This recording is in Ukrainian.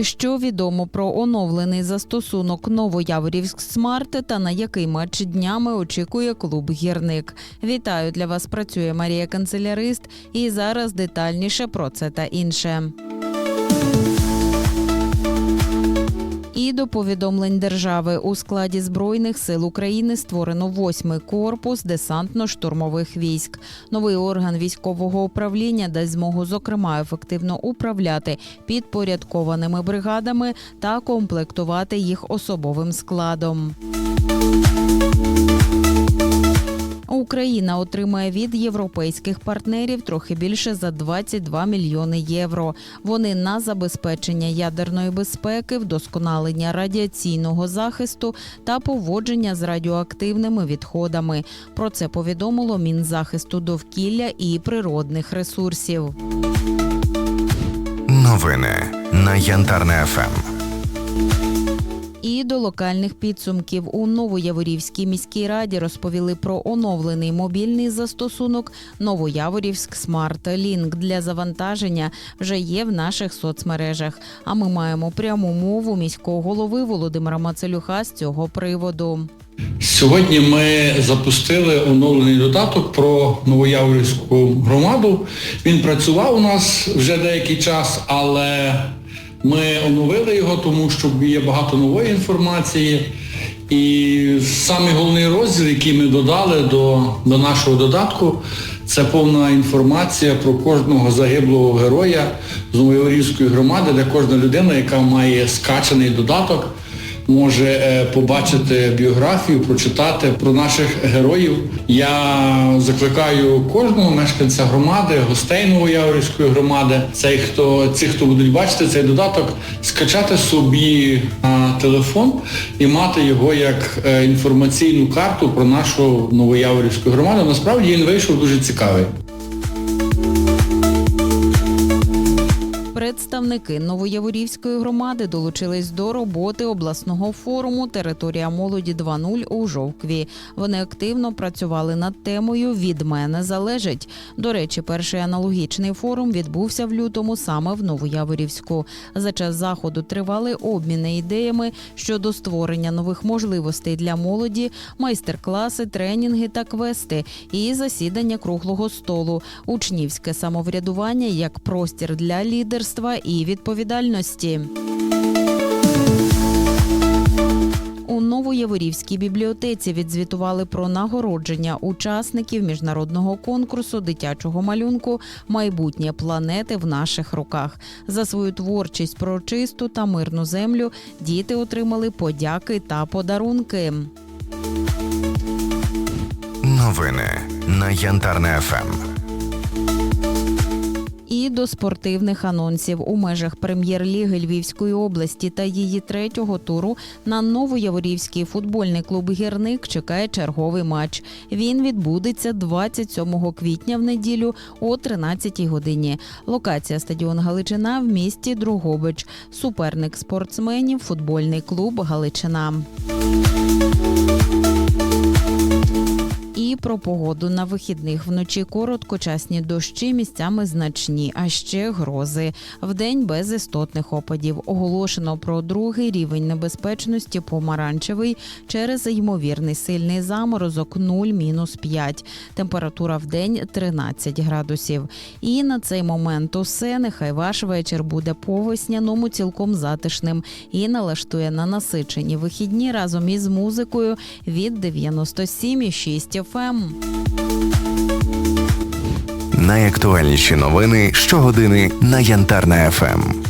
Що відомо про оновлений застосунок Новояворівськ Смарт та на який матч днями очікує клуб гірник? Вітаю для вас. Працює Марія Канцелярист, і зараз детальніше про це та інше. До повідомлень держави у складі збройних сил України створено восьмий корпус десантно-штурмових військ. Новий орган військового управління дасть змогу, зокрема, ефективно управляти підпорядкованими бригадами та комплектувати їх особовим складом. Україна отримає від європейських партнерів трохи більше за 22 мільйони євро. Вони на забезпечення ядерної безпеки, вдосконалення радіаційного захисту та поводження з радіоактивними відходами. Про це повідомило Мінзахисту довкілля і природних ресурсів. Новини на Янтарне ФМ. До локальних підсумків у Новояворівській міській раді розповіли про оновлений мобільний застосунок Новояворівськ Смарт Лінк для завантаження вже є в наших соцмережах. А ми маємо пряму мову міського голови Володимира Мацелюха з цього приводу. Сьогодні ми запустили оновлений додаток про Новояворівську громаду. Він працював у нас вже деякий час, але ми оновили його, тому що є багато нової інформації. І самий головний розділ, який ми додали до, до нашого додатку, це повна інформація про кожного загиблого героя з Новоєврівської громади, де кожна людина, яка має скачаний додаток, може е, побачити біографію, прочитати про наших героїв. Я закликаю кожного мешканця громади, гостей Новояворівської громади, цей, хто, ці, хто будуть бачити цей додаток, скачати собі на телефон і мати його як е, інформаційну карту про нашу Новояворівську громаду. Насправді він вийшов дуже цікавий. Представники Новояворівської громади долучились до роботи обласного форуму Територія молоді 2.0 у Жовкві. Вони активно працювали над темою Від мене залежить. До речі, перший аналогічний форум відбувся в лютому саме в Новояворівську. За час заходу тривали обміни ідеями щодо створення нових можливостей для молоді, майстер-класи, тренінги та квести і засідання круглого столу, учнівське самоврядування як простір для лідерства відповідальності. У Новояворівській бібліотеці відзвітували про нагородження учасників міжнародного конкурсу дитячого малюнку Майбутнє планети в наших руках. За свою творчість про чисту та мирну землю діти отримали подяки та подарунки. Новини на Янтарне ФМ. До спортивних анонсів у межах прем'єр-ліги Львівської області та її третього туру на Новояворівський футбольний клуб Гірник чекає черговий матч. Він відбудеться 27 квітня в неділю о 13-й годині. Локація стадіон Галичина в місті Другобич. Суперник спортсменів футбольний клуб Галичина. Про погоду на вихідних вночі короткочасні дощі місцями значні, а ще грози. Вдень без істотних опадів. Оголошено про другий рівень небезпечності помаранчевий через ймовірний сильний заморозок 0-5. Температура в день 13 градусів. І на цей момент усе. Нехай ваш вечір буде по весняному цілком затишним і налаштує на насичені вихідні разом із музикою від 97,6 FM. Найактуальніші новини щогодини на Янтарна ФМ.